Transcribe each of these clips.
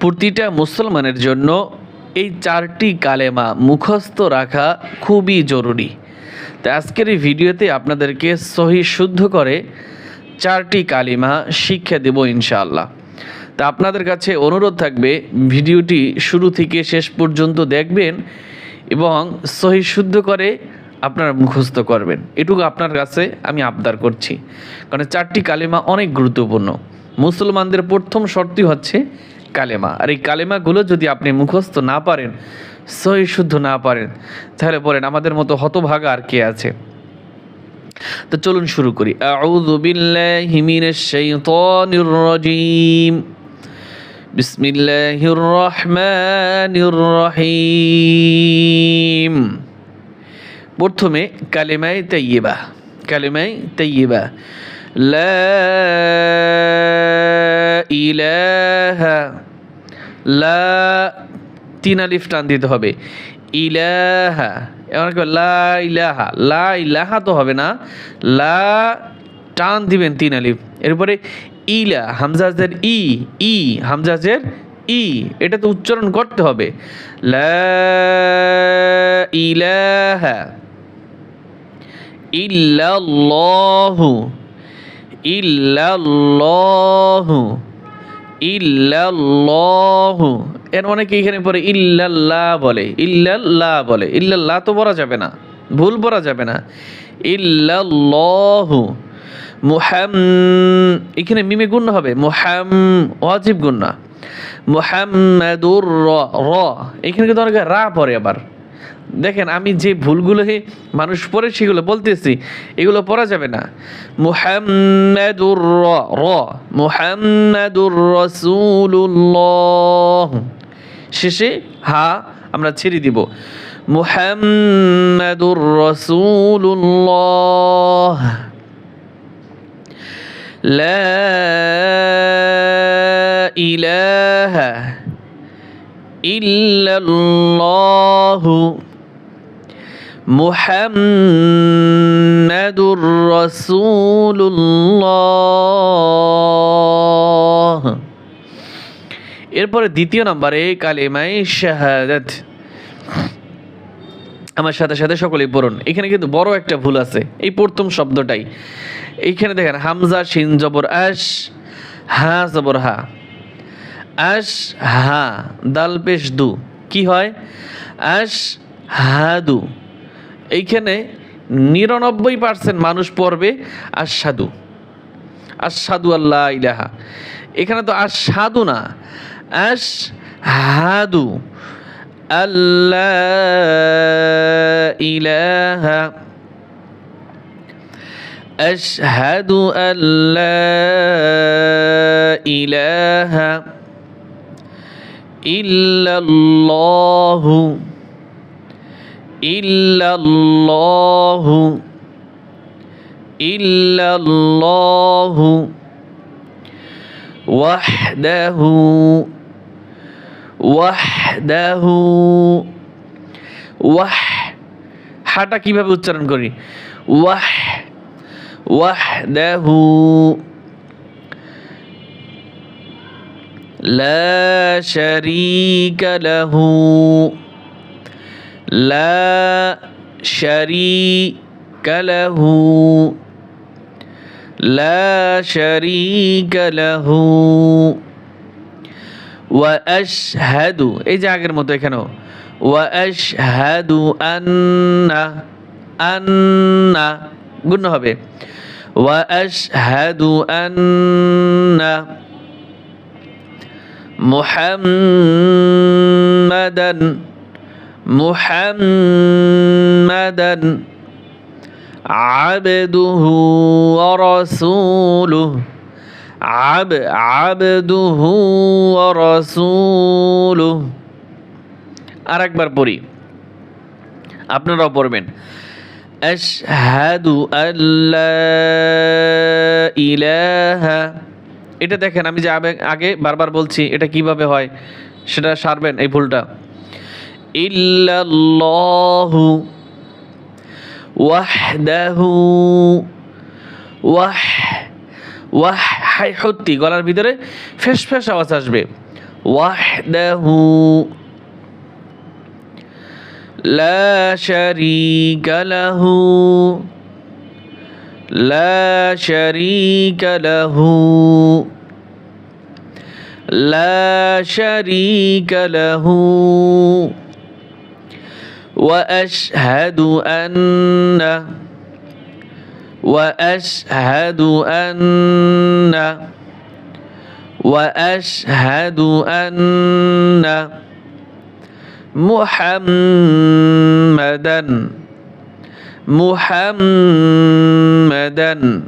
প্রতিটা মুসলমানের জন্য এই চারটি কালেমা মুখস্থ রাখা খুবই জরুরি। তাই আজকের এই ভিডিওতে আপনাদেরকে সহি শুদ্ধ করে চারটি কালিমা শিক্ষা দেব ইনশাআল্লাহ। তা আপনাদের কাছে অনুরোধ থাকবে, ভিডিওটি শুরু থেকে শেষ পর্যন্ত দেখবেন এবং সহি শুদ্ধ করে আপনারা মুখস্থ করবেন। এটুকু আপনার কাছে আমি আবদার করছি। কারণ চারটি কালেমা অনেক গুরুত্বপূর্ণ। মুসলমানদের প্রথম শর্তই হচ্ছে কালেমা। আর এই কালেমাগুলো যদি আপনি মুখস্থ না পারেন সহি শুদ্ধ না পারেন, তাহলে বলেন আমাদের মতো হতভাগা আর কে আছে? তো চলুন শুরু করি। আউযু বিল্লাহি মিনাশ শাইতানির প্রথমে কালেমায় তাইয়্যিবা। কালেমায় তাইয়্যিবা। লা ইলাহা লা, তিন আলিফ টান দিতে হবে। ইলাহা এমন কি লা ইলাহা লা ইলাহা তো হবে না। লা টান দিবেন তিন আলিফ। এরপরে ইলা হামজাজের ই ই হামজাজের ই, এটা তো উচ্চারণ করতে হবে। লা ইলাহা ইল্লাল্লাহু ইল্লাল্লাহু। ইল্লাল্লাহু। এর অনেকে এখানে পরে ইল্লাল্লাহ বলে। ইল্লাল্লাহ বলে। ইল্লাল্লাহ তো বলা যাবে না। ভুল বলা যাবে না। ইল্লাল্লাহু। মুহাম এখানে মিমে গুণ হবে। মুহাম ওয়াজিব গুণ না। মুহাম্মাদুর র এখানে কিন্তু অনেকে রা পরে আবার। দেখেন, আমি যে ভুলগুলো মানুষ পড়ে সেগুলো বলতেছি, এগুলো পড়া যাবে না। মুহাম্মাদুর র মুহাম্মাদুর রসুল্লাহ শেষে হা আমরা ছেড়ে দিব। মুহাম্মাদুর রসুল্লাহ লা ইলাহা ইল্লাল্লাহু মুহাম্মাদুর রাসূলুল্লাহ। এরপরে দ্বিতীয় নম্বরে কালিমাই শাহাদাত। আমার সাথে সাথে সকলেই পড়ুন। এখানে কিন্তু বড় একটা ভুল আছে। এই প্রথম শব্দটাই। এইখানে দেখেন হামজা, শিন, জবর আশ হা, জবর, হা। আশ হা দাল পেশ দু কি হয় আশ হাদু এইখানে নিরানব্বই পার্সেন্ট মানুষ পড়বে আশাদু আশাদু আল্লাহ ইলাহা এখানে তো আশাদু না আশ হাদু আল্লাহ ইলাহা أشهد أن لا إله إلا الله إلا الله إلا الله وحده وحده ওয়াহ হাটা কিভাবে উচ্চারণ করি ওয়াহ وحده لا شريك له لا شريك له لا شريك له وأشهد এই যে আগের মতো এখানেও وأشهد أن أن গুণ হবে وأشهد أن محمدا محمدا عبده ورسوله عب عبده ورسوله আর একবার পড়ি আপনারাও পড়বেন আশহাদু আল্লা ইলাহা এটা দেখেন, আমি যে আগে বারবার বলছি, এটা কীভাবে হয়? সেটা সারবেন এই ভুলটা। ইল্লাল্লাহু ওয়াহদাহু ওয়াহ ওয়াহ হাই সত্যি গলার ভিতরে ফেস ফেস আওয়াজ আসবে। ওয়াহদাহু লা শারিকা লাহু لا شريك له. لا شريك له. وأشهد أن وأشهد أن وأشهد أن محمدا মুহাম্মাদান।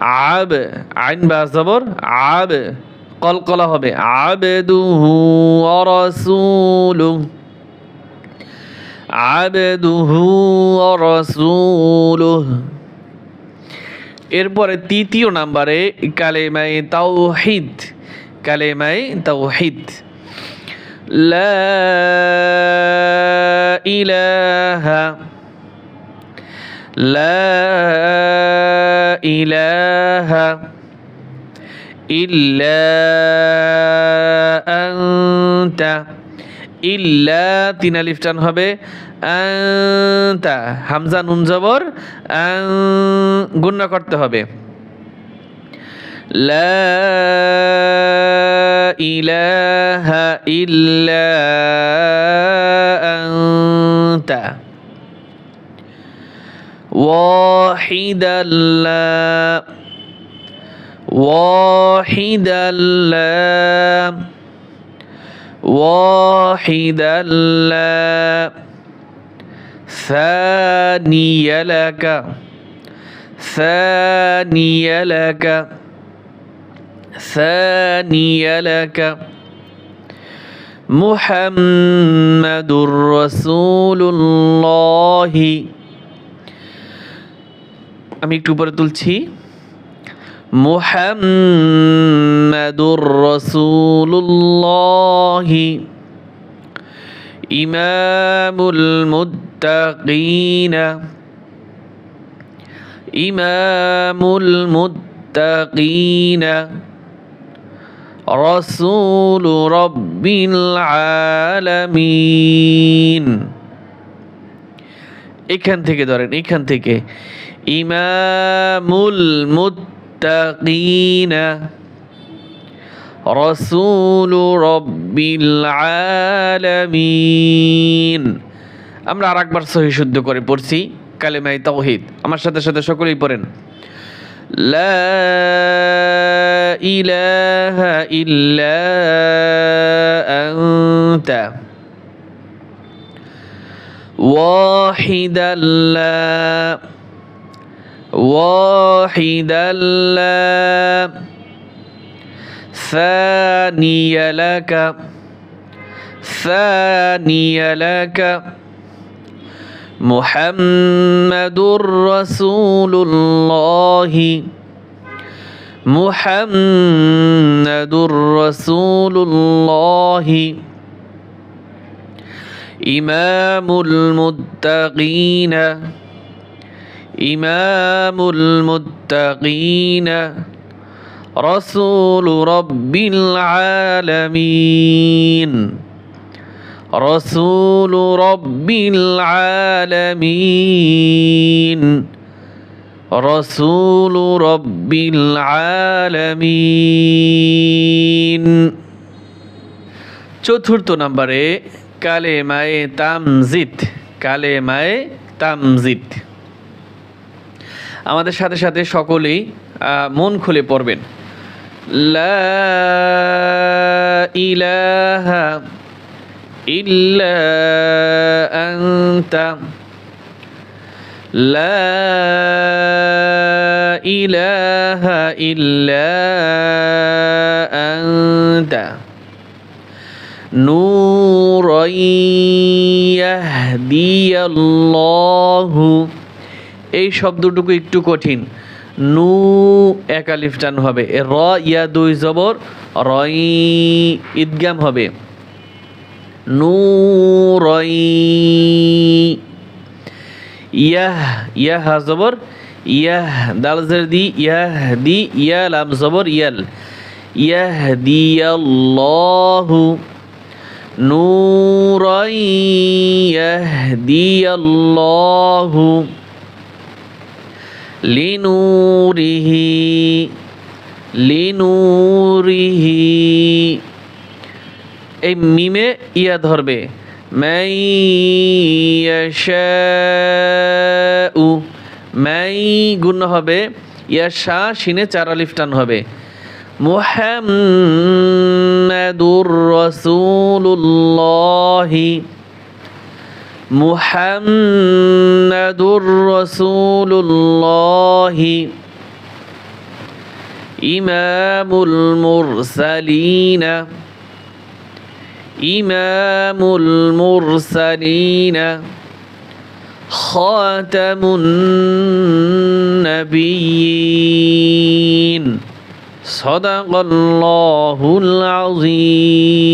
আব, আইন বা জবর, আব, কলকলা হবে। আবেদুহু অরসুলু আবেদুহু অরসুলু এরপরে তৃতীয় নাম্বারে কালেমাই তাওহিদ কালেমাই তাওহিদ। লা ইলাহা লা ইলাহা ইল্লা আনতা, ইল্লা তিন আলিফ টান হবে আনতা, হামজা, নুন, জবর গুণনা করতে হবে। লা ইলাহা ইল্লা واحدا لا. واحدا لا. واحدا لا. ثاني لك. ثاني لك. ثاني لك. محمد رسول الله. আমি একটু উপরে তুলছি। মুহাম্মাদুর রাসূলুল্লাহ। ইমামুল মুত্তাকিন। ইমামুল মুত্তাকিন। রসুল রব্বিল আলামিন। এখান থেকে ধরেন, এখান থেকে। ইমামুল মুত্তাকিনা রসুল রব্বিল আলামিন। আমরা আর একবার সহি শুদ্ধ করে পড়ছি কালেমাই তৌহিদ আমার সাথে সাথে সকলেই পড়েন। লা ইলাহা ইল্লা আনতা। واحدا لا. واحدا لا. ثاني لك. ثاني لك. محمد رسول الله. محمد رسول الله. إمام المتقين إمام المتقين رسول رب العالمين رسول رب العالمين رسول رب العالمين চতুর্থ নম্বরে কালেমায়ে তামজিদ কালেমায়ে তামজিদ। আমাদের সাথে সাথে সকলেই মন খুলে পড়বেন। লা ইলাহা ইল্লা আনতা। লা ইলাহা نورا يهدي الله এই শব্দটুকু একটু কঠিন নু এক আলিফ টান হবে এ র ইয়া দুই জবর রই ঈদগাম হবে নু রই ইয়াহ ইয়াহ হা জবর ইয়াহ দাল জের দি ইয়াহ দি ইয়া লাম জবর ইয়াল يهدي الله نورا يهدي الله لنوره لنوره এই মিমে ইয়া ধরবে মাই ইয়াশাউ মাই গুণ হবে ইয়াশা শিনে চার আলিফ টান হবে محمد رسول الله. محمد رسول الله. إمام المرسلين. إمام المرسلين. خاتم النبيين. صدق الله العظيم